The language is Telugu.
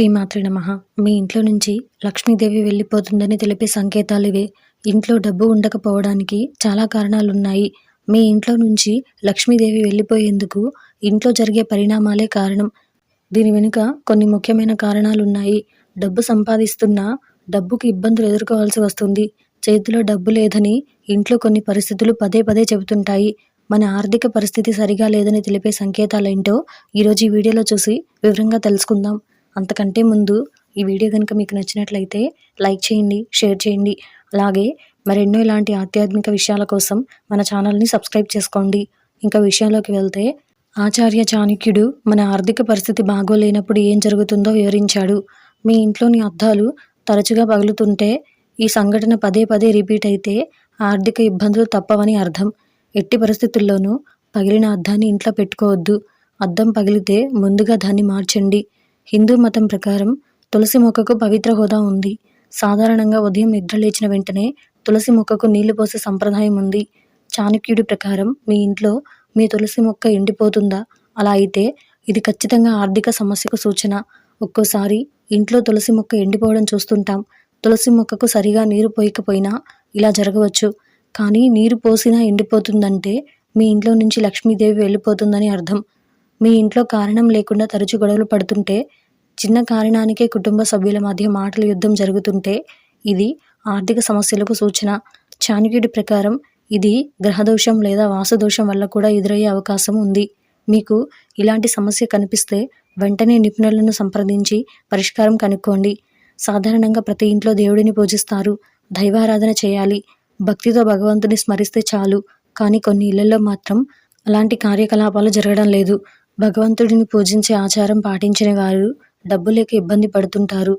శ్రీమాతృ నమ. మీ ఇంట్లో నుంచి లక్ష్మీదేవి వెళ్ళిపోతుందని తెలిపే సంకేతాలు ఇవే. ఇంట్లో డబ్బు ఉండకపోవడానికి చాలా కారణాలున్నాయి. మీ ఇంట్లో నుంచి లక్ష్మీదేవి వెళ్ళిపోయేందుకు ఇంట్లో జరిగే పరిణామాలే కారణం. దీని వెనుక కొన్ని ముఖ్యమైన కారణాలున్నాయి. డబ్బు సంపాదిస్తున్నా డబ్బుకి ఇబ్బందులు ఎదుర్కోవాల్సి వస్తుంది. చేతిలో డబ్బు లేదని ఇంట్లో కొన్ని పరిస్థితులు పదే పదే చెబుతుంటాయి. మన ఆర్థిక పరిస్థితి సరిగా లేదని తెలిపే సంకేతాలేంటో ఈరోజు ఈ వీడియోలో చూసి వివరంగా తెలుసుకుందాం. అంతకంటే ముందు ఈ వీడియో కనుక మీకు నచ్చినట్లయితే లైక్ చేయండి షేర్ చేయండి. అలాగే మరెన్నో ఇలాంటి ఆధ్యాత్మిక విషయాల కోసం మన ఛానల్ని సబ్స్క్రైబ్ చేసుకోండి. ఇంకా విషయంలోకి వెళ్తే ఆచార్య చాణక్యుడు మన ఆర్థిక పరిస్థితి బాగోలేనప్పుడు ఏం జరుగుతుందో వివరించాడు. మీ ఇంట్లోని అద్దాలు తరచుగా పగులుతుంటే ఈ సంఘటన పదే పదే రిపీట్ అయితే ఆర్థిక ఇబ్బందులు తప్పవని అర్థం. ఎట్టి పరిస్థితుల్లోనూ పగిలిన అద్దాన్ని ఇంట్లో పెట్టుకోవద్దు. అద్దం పగిలితే ముందుగా దాన్ని మార్చండి. హిందూ మతం ప్రకారం తులసి మొక్కకు పవిత్ర హోదా ఉంది. సాధారణంగా ఉదయం నిద్ర లేచిన వెంటనే తులసి మొక్కకు నీళ్ళు పోసే సంప్రదాయం ఉంది. చాణక్యుడి ప్రకారం మీ ఇంట్లో మీ తులసి మొక్క ఎండిపోతుందా? అలా అయితే ఇది ఖచ్చితంగా ఆర్థిక సమస్యకు సూచన. ఒక్కోసారి ఇంట్లో తులసి మొక్క ఎండిపోవడం చూస్తుంటాం. తులసి మొక్కకు సరిగా నీరు పోయకపోయినా ఇలా జరగవచ్చు. కానీ నీరు పోసినా ఎండిపోతుందంటే మీ ఇంట్లో నుంచి లక్ష్మీదేవి వెళ్ళిపోతుందని అర్థం. మీ ఇంట్లో కారణం లేకుండా తరచు గొడవలు పడుతుంటే చిన్న కారణానికే కుటుంబ సభ్యుల మధ్య మాటల యుద్ధం జరుగుతుంటే ఇది ఆర్థిక సమస్యలకు సూచన. చాణక్యుడి ప్రకారం ఇది గ్రహదోషం లేదా వాసుదోషం వల్ల కూడా ఎదురయ్యే అవకాశం ఉంది. మీకు ఇలాంటి సమస్య కనిపిస్తే వెంటనే నిపుణులను సంప్రదించి పరిష్కారం కనుక్కోండి. సాధారణంగా ప్రతి ఇంట్లో దేవుడిని పూజిస్తారు. దైవారాధన చేయాలి. భక్తితో భగవంతుని స్మరిస్తే చాలు. కానీ కొన్ని ఇళ్ళలో మాత్రం అలాంటి కార్యకలాపాలు జరగడం లేదు. భగవంతుడిని పూజించే ఆచారం పాటించిన వారు డబ్బు లేక ఇబ్బంది పడుతుంటారు.